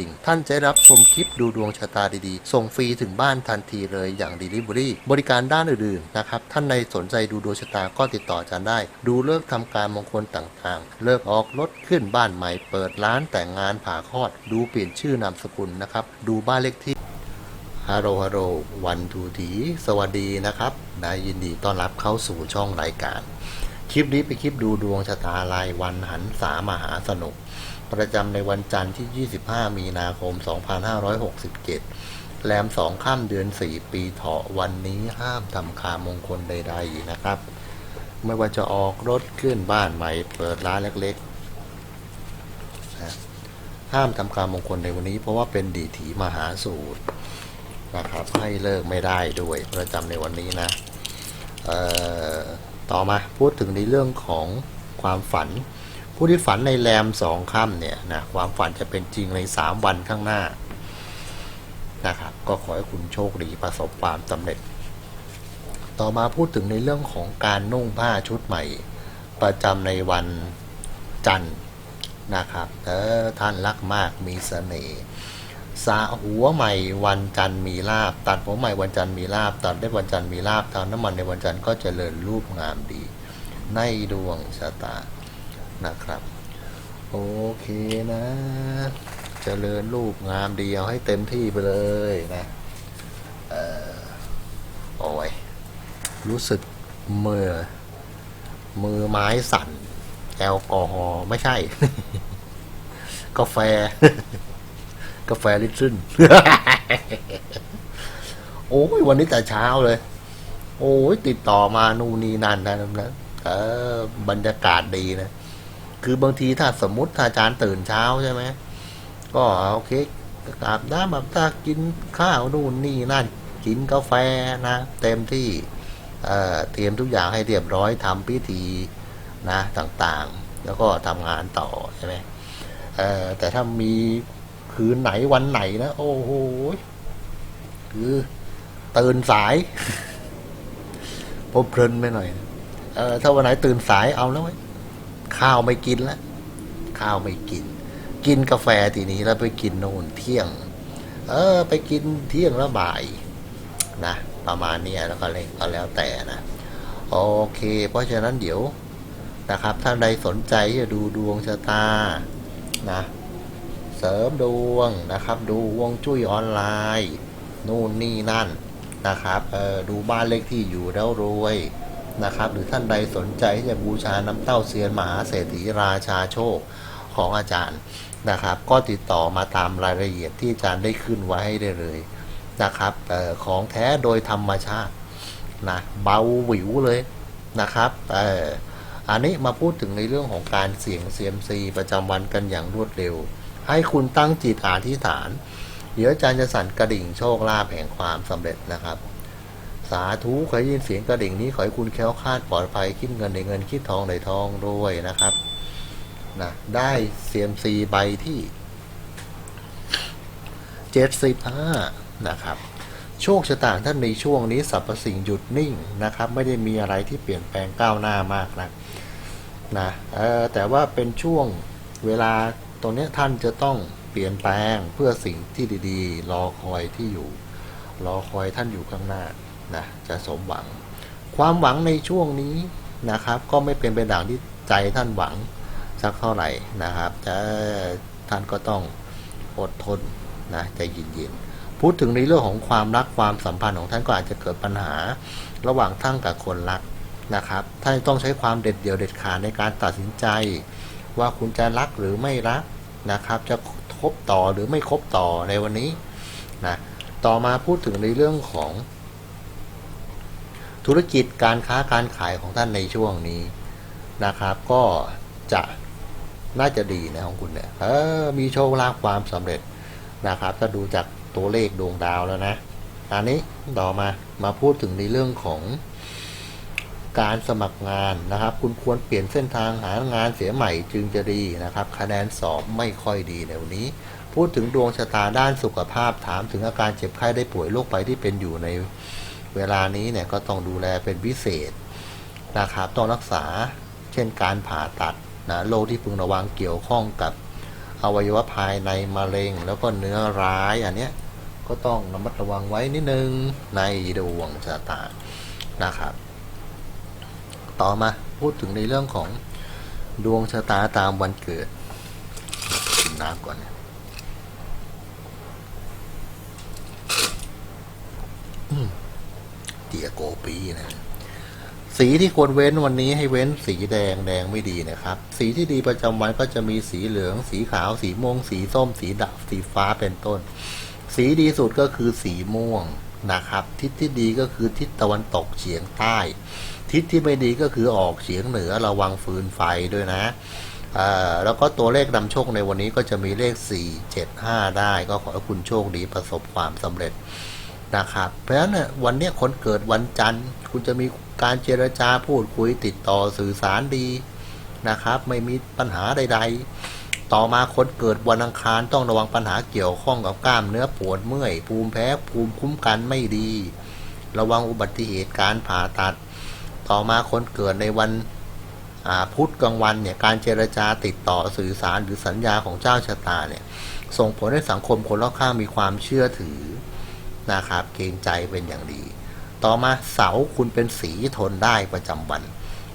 ดิ่ง ท่านจะได้รับชมคลิปดูดวงชะตาดีๆ ส่งฟรีถึงบ้านทันทีเลยอย่าง Delivery บริการด้านอื่นๆนะครับ ท่านในสนใจดูดวงชะตาก็ติดต่ออาจารย์ได้ ดูเลิกษ์ทำการมงคลต่างๆ เลิกออกรถขึ้นบ้านใหม่ เปิดร้านแต่งงานผ่าคลอด ดูเปลี่ยนชื่อนามสกุลนะครับ ดูบ้านเลขที่ฮัลโหลฮัลโหลวันทูทีสวัสดีนะครับนายยินดีต้อนรับเข้าสู่ช่องรายการ คลิปนี้เป็นคลิปดูดวงชะตารายวันหันสามหาสนุก ประจำในวันจันทร์ที่ 25 มีนาคม 2567 แรม 2 ข้ามเดือน 4 ปีเถาะวันนี้ห้ามทำคามงคลใด ๆ นะครับ ไม่ว่าจะออกรถขึ้นบ้านใหม่ เปิดร้านเล็กๆ ห้ามทำการมงคลในวันนี้ เพราะว่าเป็นดีถีมหาสูตรนะครับ ให้เลิกไม่ได้ด้วยประจำในวันนี้นะต่อมาพูดถึงในเรื่องของความฝัน ผู้ที่ฝันในแรมสองค่ำเนี่ยนะความฝันจะเป็นจริงในสามวันข้างหน้านะครับก็ขอให้คุณโชคดีประสบความสำเร็จ ต่อมาพูดถึงในเรื่องของการนุ่งผ้าชุดใหม่ ประจำในวันจันทร์นะครับเออท่านรักมากมีเสน่ห์สระหัวใหม่วันจันทร์มีลาบ ตัดหัวใหม่วันจันทร์มีลาบ ตัดได้วันจันทร์มีลาบทาน้ำมันในวันจันทร์ก็เจริญรูปงามดี ในดวงชะตา นะครับ โอเคนะเจริญรูปงามดีเอาให้เต็มที่ไปเลยนะเออโอ้ยรู้สึกมือ มือไม้สั่น แอลกอฮอล์ไม่ใช่ กาแฟ กาแฟลิตรนโอ้ยวันนี้แต่เช้าเลย โอ้ยติดต่อมานู่นนี่นั่นนะนะเออบรรยากาศดีนะ คือบางทีถ้าสมมติถ้าอาจารย์ตื่นเช้าใช่ไหมก็โอเคอาบน้ำแบบถ้ากินข้าวนู่นนี่นั่นกินกาแฟนะ เต็มที่เอ่อเตรียมทุกอย่างให้เรียบร้อยทำพิธีนะต่างๆ แล้วก็ทำงานต่อใช่ไหมเอ่อแต่ถ้ามีคืนไหนวันไหนนะโอ้โหคือตื่นสายพบเพลินไปหน่อยเออถ้าวันไหนตื่นสายเอาแล้วไว้ ข้าวไม่กินแล้วข้าวไม่กิน กินกาแฟทีนี้แล้วไปกินโน่นเที่ยง เออ ไปกินเที่ยงแล้วบ่ายนะประมาณนี้แล้วก็เลยก็แล้วแต่นะโอเค เพราะฉะนั้นเดี๋ยวนะครับถ้าใดสนใจจะดูดวงชะตานะเสริมดวงนะครับ ดูวงจุ้ยออนไลน์ นู่นนี่นั่นนะครับเออดูบ้านเลขที่อยู่แล้วรวย นะครับ หรือท่านใดสนใจที่จะบูชาน้ำเต้าเซียนมหาเศรษฐีราชาโชคของอาจารย์นะครับ ก็ติดต่อมาตามรายละเอียดที่อาจารย์ได้ขึ้นไว้ให้ได้เลยนะครับออของแท้โดยธรรมชาตินะเบาหวิวเลยนะครับอออันนี้มาพูดถึงในเรื่องของการเสี่ยงเซียมซีประจำวันกันอย่างรวดเร็ว ให้คุณตั้งจิตอธิษฐาน เดี๋ยวอาจารย์จะสั่นกระดิ่งโชคลาภแห่งความสำเร็จนะครับ สาธุขอยินเสียงกระดิ่งนี้ขอให้คุณแค้วคาดปลอดภัยคิดเงินในเงินคิดทองในทองรวยนะครับนะได้เซียมซีใบที่เจ็ดสิบห้านะครับ โชคชะตาท่านในช่วงนี้สรรพสิ่งหยุดนิ่งนะครับ ไม่ได้มีอะไรที่เปลี่ยนแปลงก้าวหน้ามากนะนะแต่ว่าเป็นช่วงเวลาตรงนี้ท่านจะต้องเปลี่ยนแปลงเพื่อสิ่งที่ดีๆ รอคอยที่อยู่ รอคอยท่านอยู่ข้างหน้า นะจะสมหวัง ความหวังในช่วงนี้นะครับ ก็ไม่เป็นไปดังที่ใจท่านหวังสักเท่าไหร่นะครับ จะท่านก็ต้องอดทนนะใจเย็นๆพูดถึงในเรื่องของความรักความสัมพันธ์ของท่านก็อาจจะเกิดปัญหาระหว่างท่านกับคนรักนะครับท่านต้องใช้ความเด็ดเดี่ยวเด็ดขาดในการตัดสินใจ ว่าคุณจะรักหรือไม่รักนะครับ จะคบต่อหรือไม่คบต่อในวันนี้นะต่อมาพูดถึงในเรื่องของ ธุรกิจการค้าการขายของท่านในช่วงนี้นะครับ ก็จะน่าจะดีนะของคุณเนี่ยเออมีโชคลาภความสำเร็จนะครับ ถ้าดูจากตัวเลขดวงดาวแล้วนะอันนี้ต่อมามาพูดถึงในเรื่องของการสมัครงานนะครับ คุณควรเปลี่ยนเส้นทางหางานเสียใหม่จึงจะดีนะครับ คะแนนสอบไม่ค่อยดีในวันนี้ พูดถึงดวงชะตาด้านสุขภาพถามถึงอาการเจ็บไข้ได้ป่วยโรคไปที่เป็นอยู่ใน เวลานี้เนี่ยก็ต้องดูแลเป็นพิเศษนะครับต้องรักษาเช่นการผ่าตัดนะโรคที่พึงระวังเกี่ยวข้องกับอวัยวะภายในมะเร็ง แล้วก็เนื้อร้ายอันเนี้ยก็ต้องระมัดระวังไว้นิดนึงในดวงชะตานะครับ ต่อมาพูดถึงในเรื่องของดวงชะตาตามวันเกิดกินน้ำก่อนอืม เตียโกปีนะสีที่ควรเว้นวันนี้ให้เว้นสีแดงแดงไม่ดีนะครับ สีที่ดีประจำวันก็จะมีสีเหลือง สีขาว สีม่วง สีส้ม สีดำสีฟ้าเป็นต้น สีดีสุดก็คือสีม่วงนะครับ ทิศที่ดีก็คือทิศตะวันตกเฉียงใต้ ทิศที่ไม่ดีก็คือออกเฉียงเหนือระวังฟืนไฟด้วยนะแล้วก็ตัวเลขนำโชคในวันนี้ก็จะมีเลข 4 7 5 ได้ ก็ขอให้คุณโชคดีประสบความสำเร็จ นะครับ เพราะฉะนั้นวันนี้คนเกิดวันจันทร์ คุณจะมีการเจรจาพูดคุยติดต่อสื่อสารดีนะครับ ไม่มีปัญหาใด ๆ ต่อมาคนเกิดวันอังคารต้องระวังปัญหาเกี่ยวข้องกับกล้ามเนื้อปวดเมื่อย ภูมิแพ้ภูมิคุ้มกันไม่ดี ระวังอุบัติเหตุการผ่าตัด ต่อมาคนเกิดในวันพุธกลางวันเนี่ยการเจรจาติดต่อสื่อสารหรือสัญญาของเจ้าชะตาเนี่ยส่งผลให้สังคมคนรอบข้างมีความเชื่อถือ นะครับ เกรงใจเป็นอย่างดี ต่อมาเสาคุณเป็นสีทนได้ประจำวัน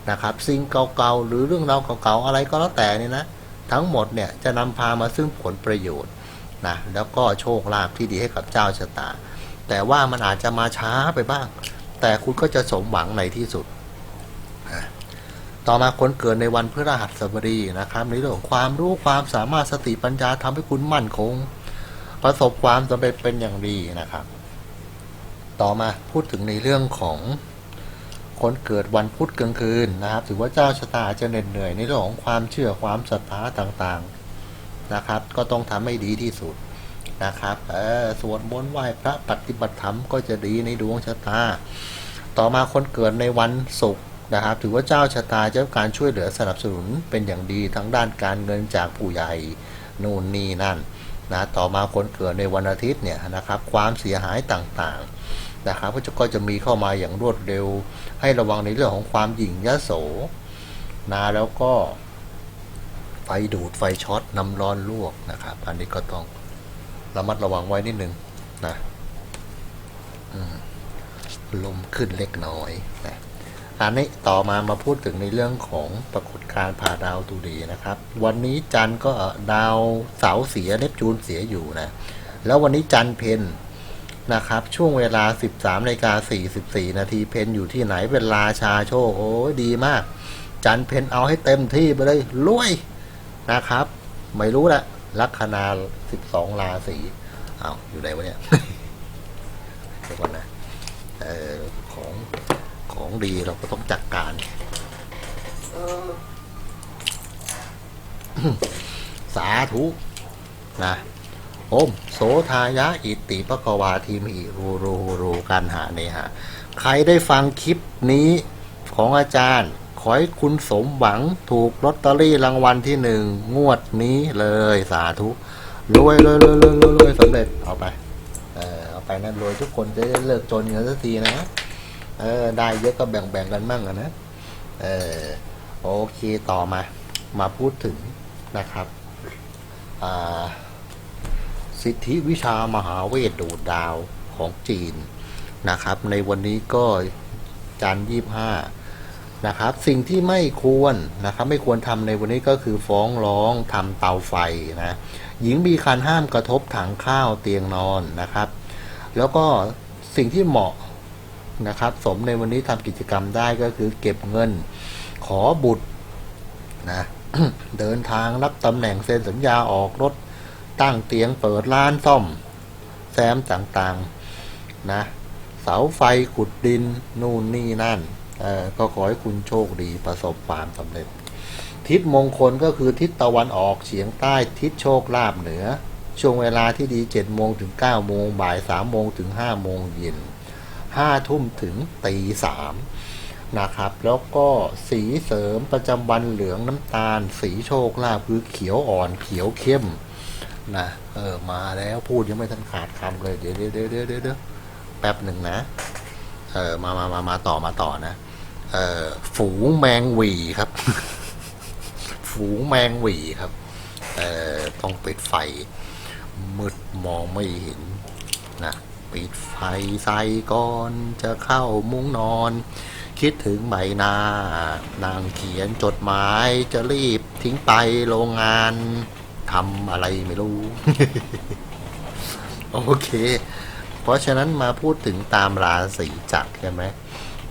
นะครับ สิ่งเก่าๆหรือเรื่องราวเก่าๆอะไรก็แล้วแต่เนี่ยนะ ทั้งหมดเนี่ยจะนำพามาซึ่งผลประโยชน์นะแล้วก็โชคลาภที่ดีให้กับเจ้าชะตา แต่ว่ามันอาจจะมาช้าไปบ้าง แต่คุณก็จะสมหวังในที่สุด ต่อมาคนเกิดในวันพฤหัสบดีนะครับ ในเรื่องของความรู้ความสามารถสติปัญญาทำให้คุณมั่นคง ประสบความสำเร็จเป็นอย่างดีนะครับ ต่อมาพูดถึงในเรื่องของคนเกิดวันพุธกลางคืนนะครับ ถือว่าเจ้าชะตาจะเหน็ดเหนื่อยในเรื่องของความเชื่อความศรัทธาต่างๆนะครับ ก็ต้องทำให้ดีที่สุดนะครับเออสวดมนต์ไหว้พระปฏิบัติธรรมก็จะดีในดวงชะตา ต่อมาคนเกิดในวันศุกร์นะครับ ถือว่าเจ้าชะตาจะการช่วยเหลือสนับสนุนเป็นอย่างดีทั้งด้านการเงินจากผู้ใหญ่นู่นนี่นั่นนะต่อมาคนเกิดในวันอาทิตย์เนี่ยนะครับ ความเสียหายต่างๆ นะครับก็จะก็จะมีเข้ามาอย่างรวดเร็ว ให้ระวังในเรื่องของความหยิ่งยโสนะแล้วก็ไฟดูดไฟช็อตน้ำร้อนลวกนะครับ อันนี้ก็ต้องระมัดระวังไว้นิดนึงนะลมขึ้นเล็กน้อยนะอันนี้ต่อมามาพูดถึงในเรื่องของปรากฏการณ์ผ่าดาวตุดีนะครับ วันนี้จันทร์ก็ดาวเสาเสียเนปจูนเสียอยู่นะ แล้ววันนี้จันทร์เพน นะครับ ช่วงเวลา 13นาฬิกา44 นาทีเพนอยู่ที่ไหนเป็นราชาโชค โอ้ดีมาก จันเพนเอาให้เต็มที่ไปเลยรวยนะครับ ไม่รู้ละลัคนา 12 ราศีเอาอยู่ไหนวะเนี่ยเดี๋ยวก่อนนะเออของของดีเราก็ต้องจัดการสาธุนะ โอมโสทายะอิติปะกวาทีมหิรูรูรูกันหาเนหะใครได้ฟังคลิปนี้ของอาจารย์ ขอให้คุณสมหวังถูกลอตเตอรี่รางวัลที่หนึ่งงวดนี้เลยสาธุรวยรวยรวยรวยรวยรวยสำเร็จเอาไป เออเอาไปนะรวยทุกคนจะได้เลิกจนกันสักทีนะเออได้เยอะก็แบ่งแบ่งๆกันมั่งนะเออโอเคต่อมา มาพูดถึงนะครับอ่า สิทธิวิชามหาเวทดูดดาวของจีนนะครับ ในวันนี้ก็จันยี่ห้านะครับ สิ่งที่ไม่ควรนะครับ ไม่ควรทำในวันนี้ก็คือฟ้องร้องทำเตาไฟนะหญิงมีคันห้ามกระทบถังข้าวเตียงนอนนะครับ แล้วก็สิ่งที่เหมาะนะครับ สมในวันนี้ทำกิจกรรมได้ก็คือเก็บเงินขอบุตรนะเดินทางรับตำแหน่งเซ็นสัญญาออกรถ ตั้งเตียงเปิดร้านซ่อม แซมต่างๆ นะ เสาไฟขุดดิน นู่นนี่นั่น เออก็ขอให้คุณโชคดีประสบความสำเร็จ ทิศมงคลก็คือทิศตะวันออกเฉียงใต้ทิศโชคลาภเหนือ ช่วงเวลาที่ดี7โมงถึง9โมงบ่าย3โมงถึง5โมงเย็น5ทุ่มถึงตี3นะครับ แล้วก็สีเสริมประจำวันเหลืองน้ำตาล สีโชคลาภคือเขียวอ่อนเขียวเข้ม นะเออมาแล้วพูดยังไม่ทันขาดคำเลยเดี๋ยวเดี๋ยวเดี๋ยวเดี๋ยวเดี๋ยวแป๊บหนึ่งนะเออมามามามาต่อมาต่อนะเออฝูงแมงหวีครับ ฝูงแมงหวีครับเออต้องปิดไฟ มืดมองไม่เห็นนะปิดไฟใส่ก่อนจะเข้ามุ้งนอน คิดถึงใบหน้านางเขียนจดหมายจะรีบทิ้งไปโรงงาน ทำอะไรไม่รู้ โอเค เพราะฉะนั้นมาพูดถึงตามราศีจักรใช่ไหม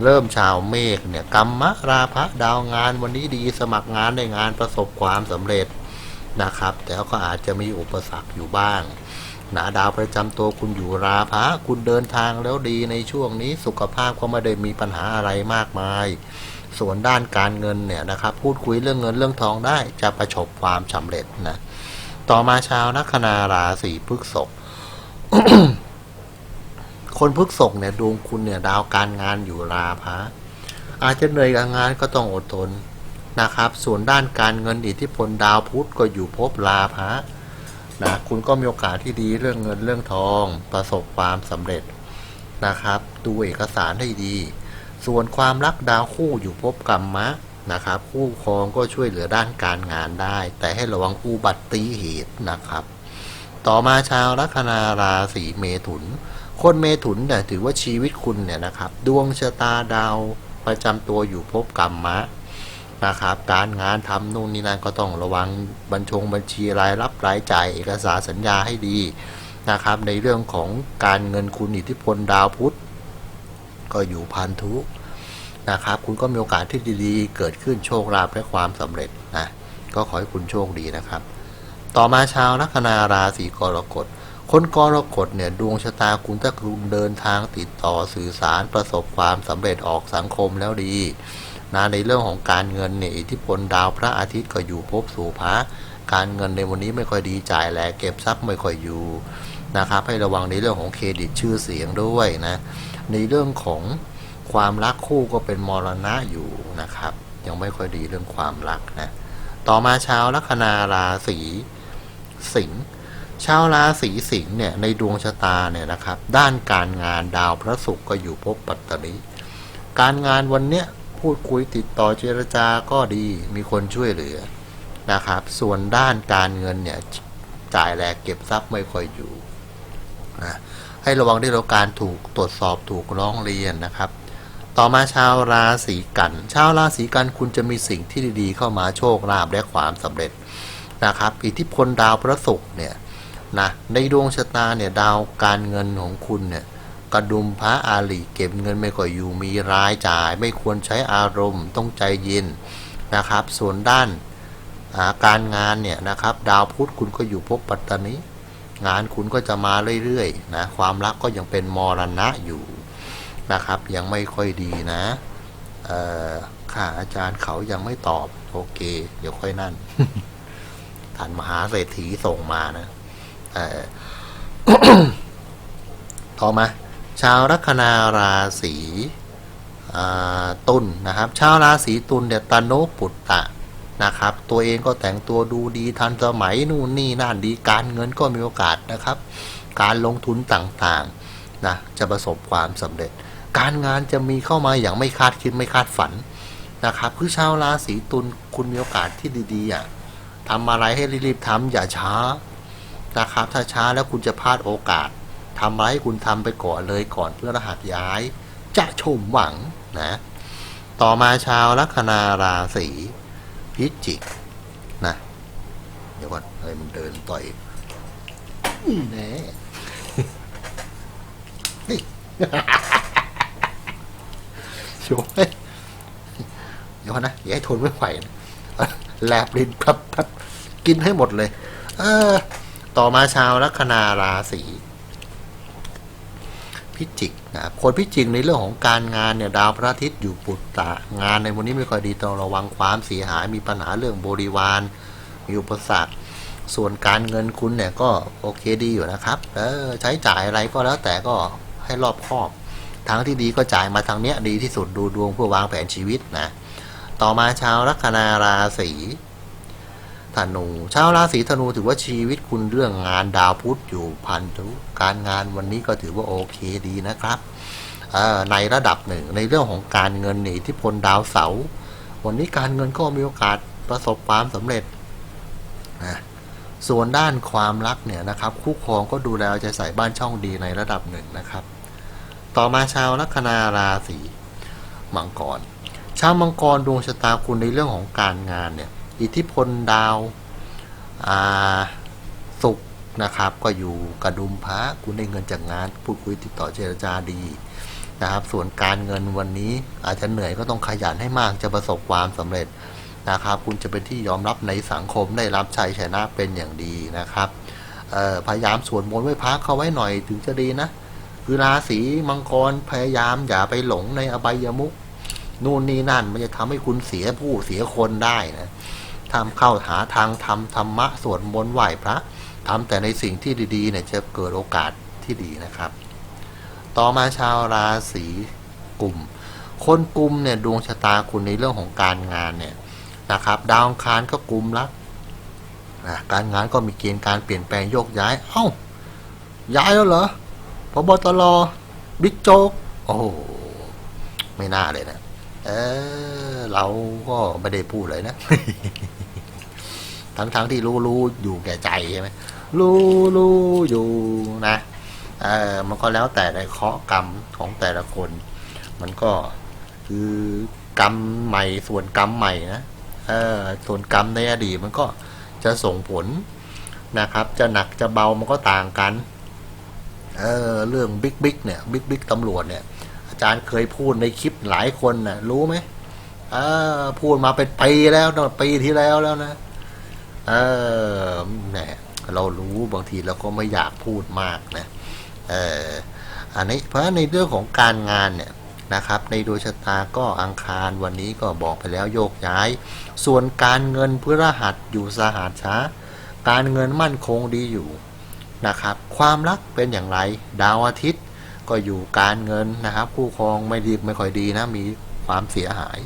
เริ่มชาวเมฆเนี่ยกรรมะราพะดาวงานวันนี้ดีสมัครงานได้งานประสบความสำเร็จนะครับ แต่ก็อาจจะมีอุปสรรคอยู่บ้างหนะดาวประจำตัวคุณอยู่ราพะคุณเดินทางแล้วดีในช่วงนี้สุขภาพก็ไม่ได้มีปัญหาอะไรมากมาย ส่วนด้านการเงินเนี่ยนะครับ พูดคุยเรื่องเงินเรื่องทองได้จะประสบความสำเร็จนะ ต่อมาชาวลัคนาราศีพฤษภคนพฤกษกเนี่ยดวงคุณเนี่ยดาวการงานอยู่ราพะอาจจะเหนื่อยกับงานก็ต้องอดทนนะครับ ส่วนด้านการเงินอิทธิพลดาวพุธก็อยู่ภพราพะนะคุณก็มีโอกาสที่ดีเรื่องเงินเรื่องทอง ประสบความสำเร็จนะครับ ดูเอกสารให้ดี ส่วนความรักดาวคู่อยู่ภพกรรมะ นะครับ คู่ครองก็ช่วยเหลือด้านการงานได้ แต่ให้ระวังอุบัติเหตุนะครับ ต่อมาชาวลัคนาราศีเมถุน คนเมถุนเนี่ยถือว่าชีวิตคุณเนี่ยนะครับ ดวงชะตาดาวประจำตัวอยู่ภพกรรมะนะครับการงานทำนู่นนี่นั่นก็ต้องระวังบัญชงบัญชีรายรับรายจ่ายเอกสารสัญญาให้ดีนะครับ ในเรื่องของการเงินคุณอิทธิพลดาวพุธก็อยู่พันธุ นะครับ คุณก็มีโอกาสที่ดีๆ เกิดขึ้นโชคลาภและความสำเร็จนะก็ขอให้คุณโชคดีนะครับ ต่อมาชาวลัคนาราศีกรกฎคนกรกฎเนี่ยดวงชะตาคุณถ้าคุณเดินทางติดต่อสื่อสารประสบความสำเร็จออกสังคมแล้วดีนะในเรื่องของการเงินเนี่ยอิทธิพลดาวพระอาทิตย์ก็อยู่ภพสู่พระการเงินในวันนี้ไม่ค่อยดีจ่ายแหลเก็บทรัพย์ไม่ค่อยอยู่นะครับให้ระวังในเรื่องของเครดิตชื่อเสียงด้วยนะในเรื่องของ ความรักคู่ก็เป็นมรณะอยู่นะครับ ยังไม่ค่อยดีเรื่องความรักนะ ต่อมาชาวลัคนาราศีสิงห์ชาวราศีสิงห์เนี่ยในดวงชะตาเนี่ยนะครับ ด้านการงานดาวพระศุกร์ก็อยู่ภพปัตตานีการงานวันเนี้ยพูดคุยติดต่อเจรจาก็ดีมีคนช่วยเหลือนะครับ ส่วนด้านการเงินเนี่ยจ่ายแลกเก็บทรัพย์ไม่ค่อยอยู่นะให้ระวังในเรื่องการถูกตรวจสอบถูกร้องเรียนนะครับ ต่อมาชาวราศีกัน ชาวราศีกันคุณจะมีสิ่งที่ดีๆ เข้ามาโชคลาภและความสำเร็จนะครับ อิทธิพลดาวพระศุกร์เนี่ยนะในดวงชะตาเนี่ยดาวการเงินของคุณเนี่ยกระดุมพระอาลีเก็บเงินไม่ค่อยอยู่มีรายจ่าย ไม่ควรใช้อารมณ์ ต้องใจเย็นนะครับ ส่วนด้านการงานเนี่ยนะครับ ดาวพุธคุณก็อยู่ภพปัตตานีงานคุณก็จะมาเรื่อยๆนะความรักก็ยังเป็นมรณะอยู่ นะครับ ยังไม่ค่อยดีนะค่ะอาจารย์เขายังไม่ตอบ โอเค เดี๋ยวค่อยนั่นท่านมหาเศรษฐีส่งมานะเออต่อมา ชาวลัคนาราศีตุลนนะครับ ชาวราศีตุลเนี่ยตโนปุตตะนะครับ ตัวเองก็แต่งตัวดูดีทันสมัยนู่นนี่นั่นดีการเงินก็มีโอกาสนะครับ การลงทุนต่างๆนะจะประสบความสำเร็จ การงานจะมีเข้ามาอย่างไม่คาดคิดไม่คาดฝันนะครับคือชาวราศีตุลคุณมีโอกาสที่ดีๆอะทำอะไรให้รีบๆทำอย่าช้านะครับ ถ้าช้าแล้วคุณจะพลาดโอกาสทำอะไรให้คุณทำไปก่อนเลยก่อนเพื่อรหัสย้าย จะชมหวังนะต่อมาชาวลัคนาราศีพิจิกนะเดี๋ยวก่อนเฮ้ยมันเดินต่อยนี่แน่ นี่ช่วยเดี๋ยวนะอย่าให้ทนไม่ไหวนะแลบลิ้นพับพับกินให้หมดเลย เออ ต่อมาชาวลัคนาราศีพิจิกนะครับคนพิจิกในเรื่องของการงานเนี่ยดาวพระอาทิตย์อยู่ปุตตะงานในวันนี้ไม่ค่อยดีต้องระวังความเสียหายมีปัญหาเรื่องบริวารมีอุปสรรคส่วนการเงินคุณเนี่ยก็โอเคดีอยู่นะครับ เออใช้จ่ายอะไรก็แล้วแต่ก็ให้รอบคอบ ทางที่ดีก็จ่ายมาทางเนี้ยดีที่สุดดูดวงเพื่อวางแผนชีวิตนะ ต่อมาชาวลัคนาราศีธนู ชาวราศีธนูถือว่าชีวิตคุณเรื่องงานดาวพุธอยู่พันธุการงานวันนี้ก็ถือว่าโอเคดีนะครับในระดับหนึ่งในเรื่องของการเงินหนีทธิพลดาวเสาร์วันนี้การเงินก็มีโอกาสประสบความสำเร็จนะส่วนด้านความรักเนี่ยนะครับ คู่ครองก็ดูแลเอาใจใส่บ้านช่องดีในระดับหนึ่งนะครับ ต่อมาชาวลัคนาราศีมังกร ชาวมังกรดวงชะตาคุณในเรื่องของการงานเนี่ย อิทธิพลดาวอ่าสุกร์นะครับ ก็อยู่กระดุมพระคุณได้เงินจากงาน พูดคุยติดต่อเจรจาดีนะครับ ส่วนการเงินวันนี้อาจจะเหนื่อยก็ต้องขยันให้มากจะประสบความสำเร็จนะครับ คุณจะเป็นที่ยอมรับในสังคมได้รับชัยชนะเป็นอย่างดีนะครับพยายามสวดมนต์ไว้พระเขาไว้หน่อยถึงจะดีนะ คือราศีมังกรพยายามอย่าไปหลงในอบายมุขนู่นนี่นั่นมันจะทำให้คุณเสียผู้เสียคนได้นะทำเข้าหาทางทำธรรมะสวดมนต์ไหว้พระทำแต่ในสิ่งที่ดีๆเนี่ยจะเกิดโอกาสที่ดีนะครับ ต่อมาชาวราศีกุมคนกุมเนี่ยดวงชะตาคุณในเรื่องของการงานเนี่ยนะครับ ดาวคารก็กุมรักนะการงานก็มีเกณฑ์การเปลี่ยนแปลงโยกย้าย เอ้าย้ายแล้วเหรอ พบตรบิ๊กโจ๊กโอ้ไม่น่าเลยนะ เออเราก็ไม่ได้พูดเลยนะ ทั้งๆที่รู้รู้อยู่แก่ใจใช่ไหมรู้รู้อยู่นะ เออมันก็แล้วแต่ในเคาะกรรมของแต่ละคน มันก็คือกรรมใหม่ส่วนกรรมใหม่นะเออส่วนกรรมในอดีตมันก็จะส่งผลนะครับ จะหนักจะเบามันก็ต่างกัน เออเรื่องบิ๊กบิ๊กเนี่ยบิ๊กบิ๊กตำรวจเนี่ยอาจารย์เคยพูดในคลิปหลายคนนะ่ะรู้ไหมเออพูดมาเป็นปีแล้วตั้งปีที่แล้วแล้วนะเออแหมเรารู้บางทีเราก็ไม่อยากพูดมากนะเอออันนี้เพราะในเรื่องของการงานเนี่ยนะครับ ในดวงชะตาก็อังคารวันนี้ก็บอกไปแล้วโยกย้าย ส่วนการเงินพฤหัสอยู่สหัสช้า การเงินมั่นคงดีอยู่ นะครับ ความรักเป็นอย่างไรดาวอาทิตย์ก็อยู่การเงินนะครับ คู่ครองไม่ดีไม่ค่อยดีนะมีความเสียหาย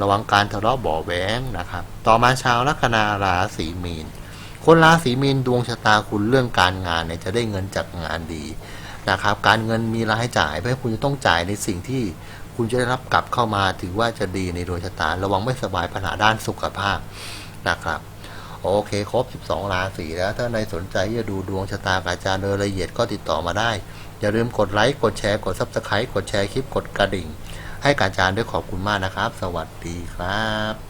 ระวังการทะเลาะเบาะแหวงนะครับ ต่อมาชาวลัคนาราศีมีน คนราศีมีนดวงชะตาคุณเรื่องการงานเนี่ยจะได้เงินจากงานดีนะครับ การเงินมีรายจ่ายเพราะคุณจะต้องจ่ายในสิ่งที่คุณจะได้รับกลับเข้ามาถือว่าจะดีในดวงชะตา ระวังไม่สบายปัญหาด้านสุขภาพนะครับ โอเคครบ 12 ราศีแล้ว ถ้าในสนใจจะดูดวงชะตากับอาจารย์โดยละเอียดก็ติดต่อมาได้ อย่าลืมกดไลค์กดแชร์กด Subscribe กดแชร์คลิปกดกระดิ่ง ให้กับอาจารย์ด้วยขอบคุณมากนะครับ สวัสดีครับ